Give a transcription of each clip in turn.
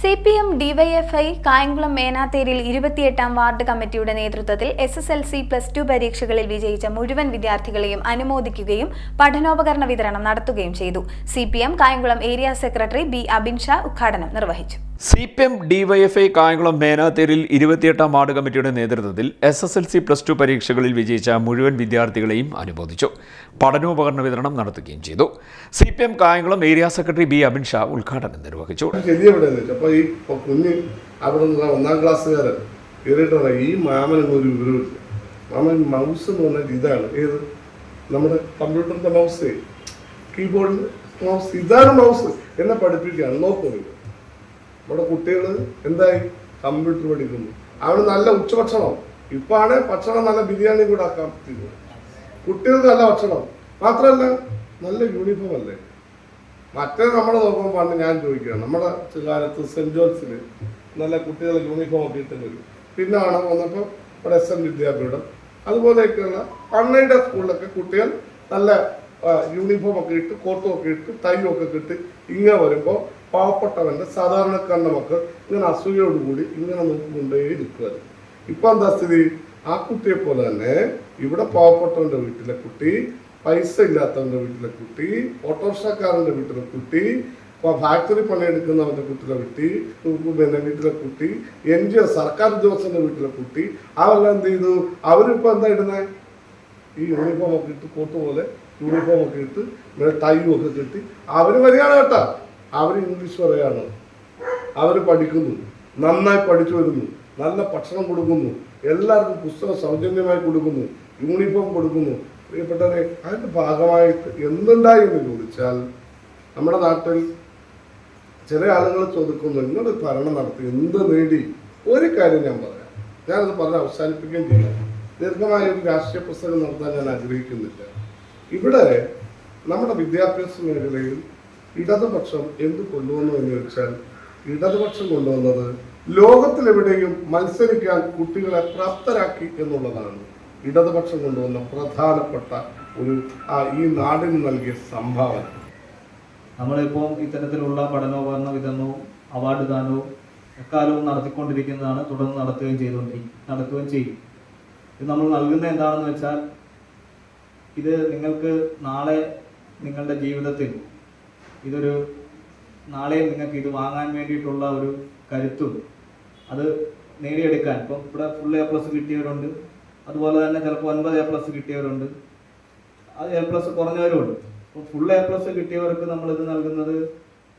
C P M DYFI Kayamkulam മേനാത്തേരിൽ ഇരുപത്തിയെട്ടാം ward കമ്മിറ്റിയുടെ നേതൃത്വത്തിൽ S S L C plus two പരീക്ഷകളിൽ വിജയിച്ച മുഴുവൻ വിദ്യാർത്ഥികളെയും അനുമോദിക്കുകയും പഠനോപകരണ വിതരണം നടത്തുകയും ചെയ്തു. C P M Kayamkulam area secretary B Abin Shah ഉദ്ഘാടനം നിർവഹിച്ചു. C P M DYFI Kayamkulam മേനാത്തേരിൽ ഇരുപത്തിയെട്ടാം വാർഡ് കമ്മിറ്റിയുടെ നേതൃത്വത്തിൽ S S L C plus two പരീക്ഷകളിൽ വിജയിച്ച മുഴുവൻ വിദ്യാർത്ഥികളെയും അനുമോദിച്ചു. പഠനോപകരണ വിതരണം നടത്തുകയും ചെയ്തു. C P M Kayamkulam area secretary B Abin Shah ഉദ്ഘാടനം നിർവഹിച്ചു. അപ്പോൾ ഈ ഒന്നാം ഈ ഒരു മൗസ് ഇതാണ്. ഏത്? നമ്മുടെ മൗസ് എന്നെ പഠിപ്പിക്കുകയാണ്. നോക്കുന്നത് നമ്മുടെ കുട്ടികൾ എന്തായി? കമ്പ്യൂട്ടർ പഠിക്കുന്നു. അവിടെ നല്ല ഉച്ചഭക്ഷണം. ഇപ്പാണ് ഭക്ഷണം നല്ല ബിരിയാണി കൂടെ ആക്കാൻ പറ്റുന്നത് കുട്ടികൾക്ക് നല്ല ഭക്ഷണം. മാത്രമല്ല നല്ല യൂണിഫോം അല്ലേ? മറ്റേ നമ്മൾ നോക്കുമ്പോൾ പണ്ട് ഞാൻ ചോദിക്കുകയാണ്. നമ്മുടെ കാലത്ത് സെന്റ് ജോൺസിൽ നല്ല കുട്ടികൾ യൂണിഫോം ഒക്കെ ഇട്ട് വരും. പിന്നെ ആണ് വന്നപ്പോൾ ഇവിടെ എസ് എൻ വിദ്യാപീഠം. അതുപോലെയൊക്കെയുള്ള പണ്ണയുടെ സ്കൂളിലൊക്കെ കുട്ടികൾ നല്ല യൂണിഫോം ഒക്കെ ഇട്ട് കോട്ടും ഒക്കെ ഇട്ട് തൈ ഒക്കെ കിട്ടി ഇങ്ങനെ വരുമ്പോൾ പാവപ്പെട്ടവന്റെ സാധാരണക്കാരന്റെ മക്കൾ ഇങ്ങനെ അസൂയോടുകൂടി ഇങ്ങനെ നോക്കിക്കൊണ്ടേ ഇരിക്കുമായിരുന്നു ഇപ്പൊ എന്താ സ്ഥിതി? ആ കുട്ടിയെ പോലെ തന്നെ ഇവിടെ പാവപ്പെട്ടവന്റെ വീട്ടിലെ കുട്ടി പൈസ ഇല്ലാത്തവന്റെ വീട്ടിലെ കുട്ടി ഓട്ടോറിക്ഷക്കാരന്റെ വീട്ടിലെ കുട്ടി ഫാക്ടറി പണിയെടുക്കുന്നവന്റെ വീട്ടിലെ കുട്ടി പിന്നെ വീട്ടിലെ കുട്ടി എൻ ജി ഒ സർക്കാർ ഉദ്യോഗസ്ഥന്റെ വീട്ടിലെ കുട്ടി അവരെല്ലാം എന്ത് ചെയ്തു? അവരിപ്പോ എന്താ ഇടുന്നത് ഈ യൂണിഫോം ഒക്കെ ഇട്ട് കോട്ട് പോലെ യൂണിഫോം ഒക്കെ ഇട്ട് ടൈയും ഒക്കെ കിട്ടി അവർ വരികയാണ് കേട്ടാ. അവർ ഇംഗ്ലീഷ് പറയാണ്. അവർ പഠിക്കുന്നു. നന്നായി പഠിച്ചു വരുന്നു. നല്ല ഭക്ഷണം കൊടുക്കുന്നു. എല്ലാവർക്കും പുസ്തകം സൗജന്യമായി കൊടുക്കുന്നു. യൂണിഫോം കൊടുക്കുന്നു. പ്രിയപ്പെട്ടവരെ അതിന്റെ ഭാഗമായിട്ട് എന്തുണ്ടായി എന്ന് ചോദിച്ചാൽ നമ്മുടെ നാട്ടിൽ ചില ആളുകൾ ചോദിക്കുന്നു നിങ്ങൾ ഭരണം നടത്തി എന്ത് നേടി? ഒരു കാര്യം ഞാൻ പറയാം. ഞാനത് പറഞ്ഞ് അവസാനിപ്പിക്കുകയും ചെയ്യാം. ദീർഘമായ ഒരു രാഷ്ട്രീയ പുസ്തകം നടത്താൻ ഞാൻ ആഗ്രഹിക്കുന്നില്ല. ഇവിടെ നമ്മുടെ വിദ്യാഭ്യാസ മേഖലയിൽ ഇടതുപക്ഷം എന്ത് കൊണ്ടുവന്നു എന്ന് ചോദിച്ചാൽ ഇടതുപക്ഷം കൊണ്ടുവന്നത് ലോകത്തിലെവിടെയും മത്സരിക്കാൻ കുട്ടികളെ പ്രാപ്തരാക്കി എന്നുള്ളതാണ്. ഇടതുപക്ഷം കൊണ്ടുവന്ന പ്രധാനപ്പെട്ട ഒരു ഈ നാടിന് നൽകിയ സംഭാവന. നമ്മളിപ്പോൾ ഇത്തരത്തിലുള്ള പഠനോപകരണ വിതരണവും അവാർഡ് ദാനവും എക്കാലവും നടത്തിക്കൊണ്ടിരിക്കുന്നതാണ് തുടർന്ന് നടത്തുകയും ചെയ്തുകൊണ്ടിരിക്കും നടത്തുകയും ചെയ്യും. ഇത് നമ്മൾ നൽകുന്ന എന്താണെന്ന് വെച്ചാൽ ഇത് നിങ്ങൾക്ക് നാളെ നിങ്ങളുടെ ജീവിതത്തിൽ ഇതൊരു നാളെ നിങ്ങൾക്ക് ഇത് വാങ്ങാൻ വേണ്ടിയിട്ടുള്ള ഒരു കരുത്തും അത് നേടിയെടുക്കാൻ. ഇപ്പം ഇവിടെ ഫുൾ എ പ്ലസ് കിട്ടിയവരുണ്ട്. അതുപോലെ തന്നെ ചിലപ്പോൾ ഒൻപത് എ പ്ലസ് കിട്ടിയവരുണ്ട്. അത് എ പ്ലസ് കുറഞ്ഞവരുമുണ്ട്. അപ്പോൾ ഫുൾ എ പ്ലസ് കിട്ടിയവർക്ക് നമ്മൾ ഇത് നൽകുന്നത്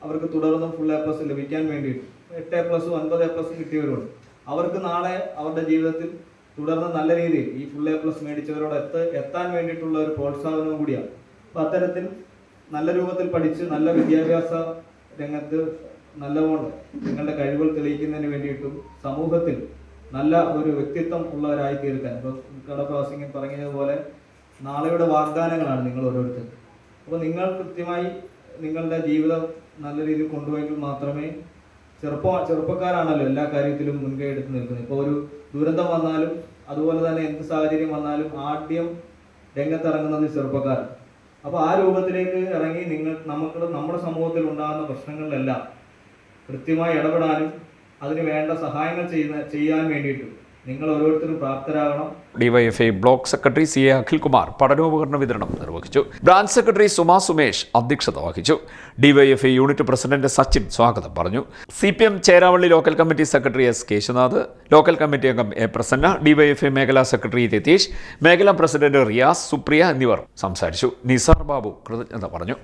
അവർക്ക് തുടർന്നും ഫുൾ എ പ്ലസ് ലഭിക്കാൻ വേണ്ടിയിട്ട്. എട്ട് എ പ്ലസ് ഒൻപത് എ പ്ലസ് കിട്ടിയവരുണ്ട് അവർക്ക് നാളെ അവരുടെ ജീവിതത്തിൽ തുടർന്ന് നല്ല രീതിയിൽ ഈ ഫുൾ എ പ്ലസ് മേടിച്ചവരോട് എത്ത എത്താൻ വേണ്ടിയിട്ടുള്ള ഒരു പ്രോത്സാഹനവും കൂടിയാണ്. അപ്പോൾ അത്തരത്തിൽ നല്ല രൂപത്തിൽ പഠിച്ച് നല്ല വിദ്യാഭ്യാസ രംഗത്ത് നല്ലപോലെ നിങ്ങളുടെ കഴിവുകൾ തെളിയിക്കുന്നതിന് വേണ്ടിയിട്ടും സമൂഹത്തിൽ നല്ല ഒരു വ്യക്തിത്വം ഉള്ളവരായി തീർക്കാൻ ഇപ്പോൾ കടപ്രാസിംഗ് പറഞ്ഞതുപോലെ നാളെയുടെ വാഗ്ദാനങ്ങളാണ് നിങ്ങൾ ഓരോരുത്തർ. അപ്പോൾ നിങ്ങൾ കൃത്യമായി നിങ്ങളുടെ ജീവിതം നല്ല രീതിയിൽ കൊണ്ടുപോയെങ്കിൽ മാത്രമേ ചെറുപ്പ ചെറുപ്പക്കാരാണല്ലോ എല്ലാ കാര്യത്തിലും മുൻകൈ എടുത്ത് നിൽക്കുന്നത്. ഇപ്പോൾ ഒരു ദുരന്തം വന്നാലും അതുപോലെ തന്നെ എന്ത് സാഹചര്യം വന്നാലും ആദ്യം രംഗത്തിറങ്ങുന്നത് ചെറുപ്പക്കാരാണ്. അപ്പോൾ ആ രൂപത്തിലേക്ക് ഇറങ്ങി നിങ്ങൾ നമുക്ക് നമ്മുടെ സമൂഹത്തിൽ ഉണ്ടാകുന്ന പ്രശ്നങ്ങളിലെല്ലാം കൃത്യമായി ഇടപെടാനും അതിന് വേണ്ട സഹായങ്ങൾ ചെയ്യുന്ന ചെയ്യാൻ വേണ്ടിയിട്ടും നിങ്ങൾ ഓരോരുത്തരും പ്രാപ്തരാകണം DYFI block secretary C A Akhilkumar പഠനോപകരണ വിതരണം നിർവഹിച്ചു. ബ്രാഞ്ച് സെക്രട്ടറി സുമാ സുമേഷ് അധ്യക്ഷത വഹിച്ചു. ഡിവൈഎഫ്ഐ യൂണിറ്റ് പ്രസിഡന്റ് സച്ചിൻ സ്വാഗതം പറഞ്ഞു. C P M Cheravally local committee secretary S Keshunath local committee അംഗം എ പ്രസന്ന ഡിവൈഎഫ്ഐ മേഖലാ സെക്രട്ടറി രതീഷ് മേഖലാ പ്രസിഡന്റ് റിയാസ് സുപ്രിയ എന്നിവർ സംസാരിച്ചു. നിസാർ ബാബു കൃതജ്ഞത പറഞ്ഞു.